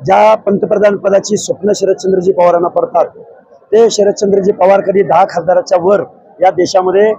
ज्या पंतप्रधान पदाची स्वप्न शरदचंद्रजी पवारांना पडतात ते शरदचंद्रजी पवार कधी दहा खासदाराच्या वर या देशामध्ये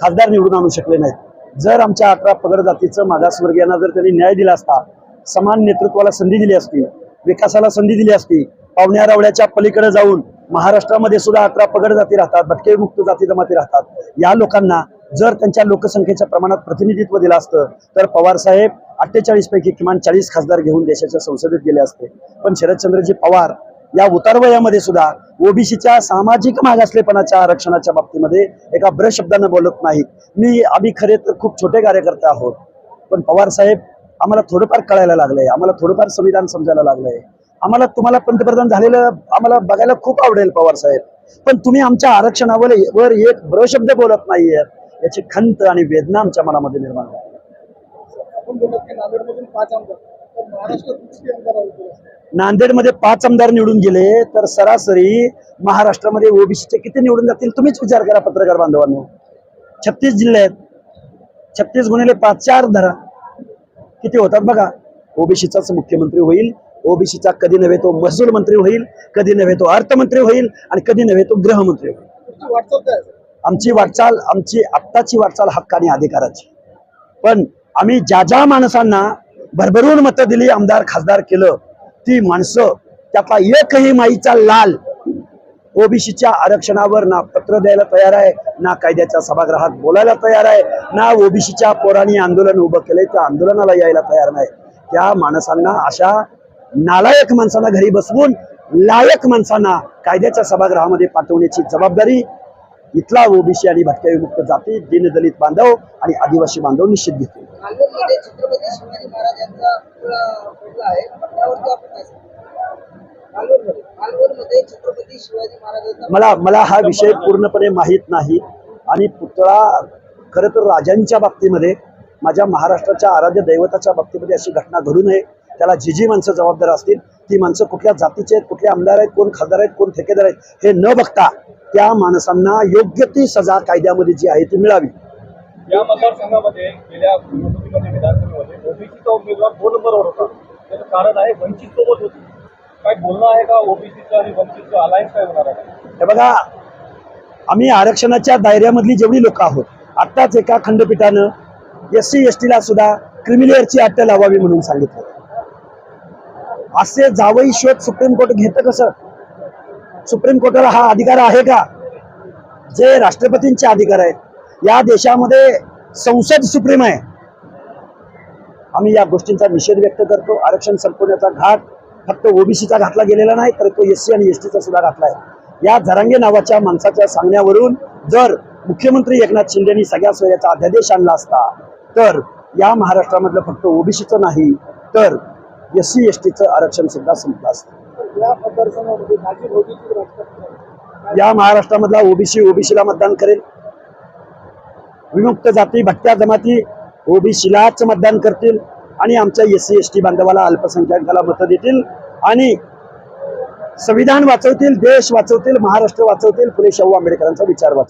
खासदार निवडून आणू शकले नाहीत. जर आमच्या अकरा पगड जातीचं मागासवर्गीयांना जर त्यांनी न्याय दिला असता समान नेतृत्वाला संधी दिली असती विकासाला संधी दिली असती पावण्या रावळ्याच्या पलीकडे जाऊन महाराष्ट्रामध्ये सुद्धा अकरा पगड जाती राहतात भटके मुक्त जाती जमाती राहतात या लोकांना जर त्यांच्या लोकसंख्येच्या प्रमाणात प्रतिनिधित्व दिलं असतं तर पवारसाहेब अठ्ठेचाळीस पैकी किमान चाळीस खासदार घेऊन देशाच्या संसदेत गेले असते. पण शरदचंद्रजी पवार या उतारवयामध्ये सुद्धा ओबीसीच्या सामाजिक मागासलेपणाच्या आरक्षणाच्या बाबतीमध्ये एका ब्र शब्दानं बोलत नाहीत. मी आम्ही खरे तर खूप छोटे कार्यकर्ते आहोत. पण पवार साहेब आम्हाला थोडंफार कळायला लागलंय. आम्हाला थोडंफार संविधान समजायला लागलंय. आम्हाला तुम्हाला पंतप्रधान झालेलं आम्हाला बघायला खूप आवडेल पवार साहेब. पण तुम्ही आमच्या आरक्षणावर वर एक ब्र शब्द बोलत नाहीये याची खंत आणि वेदना आमच्या मनामध्ये निर्माण होते. आपण बोलत की नांदेडमधून पाच आमदार. तर महाराष्ट्रात किती आमदार आहेत? नांदेडमध्ये पाच आमदार निवडून गेले तर सरासरी महाराष्ट्रामध्ये ओबीसीचे किती निवडून जातील तुम्हीच विचार करा पत्रकार बांधवांनो. छत्तीस जिल्हे आहेत. छत्तीस गुणिले पाच चार धरा. किती होतात बघा? ओबीसीचाच मुख्यमंत्री होईल ओबीसीचा कधी नव्हे तो महसूल मंत्री होईल कधी नव्हे तो अर्थमंत्री होईल आणि कधी नव्हे तो गृहमंत्री होईल? आमची वाटचाल आमची आत्ताची वाटचाल हक्क आणि अधिकाराची. पण आम्ही ज्या ज्या माणसांना भरभरून मतं दिली आमदार खासदार केलं ती माणसं त्यातला एकही माईचा लाल ओबीसीच्या आरक्षणावर ना पत्र द्यायला तयार आहे ना कायद्याच्या सभागृहात बोलायला तयार आहे ना ओबीसीच्या पोरांनी आंदोलन उभं केलंय त्या आंदोलनाला यायला तयार नाही. त्या माणसांना अशा नालायक माणसांना घरी बसवून लायक माणसांना कायद्याच्या सभागृहामध्ये पाठवण्याची जबाबदारी इथला ओबीसी आणि भटक्या विमुक्त जाती दीनदलित बांधव आणि आदिवासी बांधव निश्चित घेतील. कालवडमध्ये छत्रपती शिवाजी महाराजांचा पुतळा पडला आहे. त्यावरती आपण काय छत्रपती शिवाजी महाराजांचा मला मला हा विषय पूर्णपणे माहीत नाही. आणि पुतळा खरं तर राजांच्या बाबतीमध्ये माझ्या महाराष्ट्राच्या आराध्य दैवताच्या बाबतीमध्ये अशी घटना घडू नये. त्याला जी जी माणसं जबाबदार असतील ती माणसं कुठल्या जातीचे आहेत कुठले आमदार आहेत कोण खासदार आहेत कोण ठेकेदार आहेत हे न बघता त्या माणसांना योग्य ती सजा कायद्यामध्ये जी आहे ती मिळावी. या मतदारसंघामध्ये गेल्या निवडणुकीमध्ये विधानसभेमध्ये ओबीसीचा उमेदवार दोन नंबरवर होता. त्याचं कारण आहे वंचित सोबत होती. काय बोलणं आहे का ओबीसीचं आणि वंचितचं अलायन्स काय होणार आहे? हे बघा आम्ही आरक्षणाच्या दायऱ्यामधली जेवढी लोक आहोत आत्ताच एका खंडपीठानं एस सी एस टीला सुद्धा क्रिमिलेअरची अट्ट लावावी म्हणून सांगितलं. असे जावई शोध सुप्रीम कोर्ट घेतं कसं? सुप्रीम कोर्टाला हा अधिकार आहे का? जे राष्ट्रपतींचे अधिकार आहेत या देशामध्ये संसद सुप्रीम आहे. आम्ही या गोष्टींचा निषेध व्यक्त करतो. आरक्षण संपवण्याचा घाट फक्त ओबीसीचा घातला गेलेला नाही तर तो एस सी आणि एस टीचा सुद्धा घातला आहे. या जरांगे नावाच्या माणसाच्या सांगण्यावरून जर मुख्यमंत्री एकनाथ शिंदेनी सगळ्या सोयीचा अध्यादेश आणला असता तर या महाराष्ट्रामधलं फक्त ओबीसीचं नाही तर एस सी एस टीचं आरक्षण सुद्धा संपलं असतं. या महाराष्ट्रामधला ओबीसी ओबीसीला मतदान करेल. विमुक्त जाती भटक्या जमाती ओबीसीलाच मतदान करतील आणि आमच्या एस सी एस टी बांधवाला अल्पसंख्याकाला मतं देतील आणि संविधान वाचवतील देश वाचवतील महाराष्ट्र वाचवतील फुले शाहू आंबेडकरांचा विचार वाचवतील.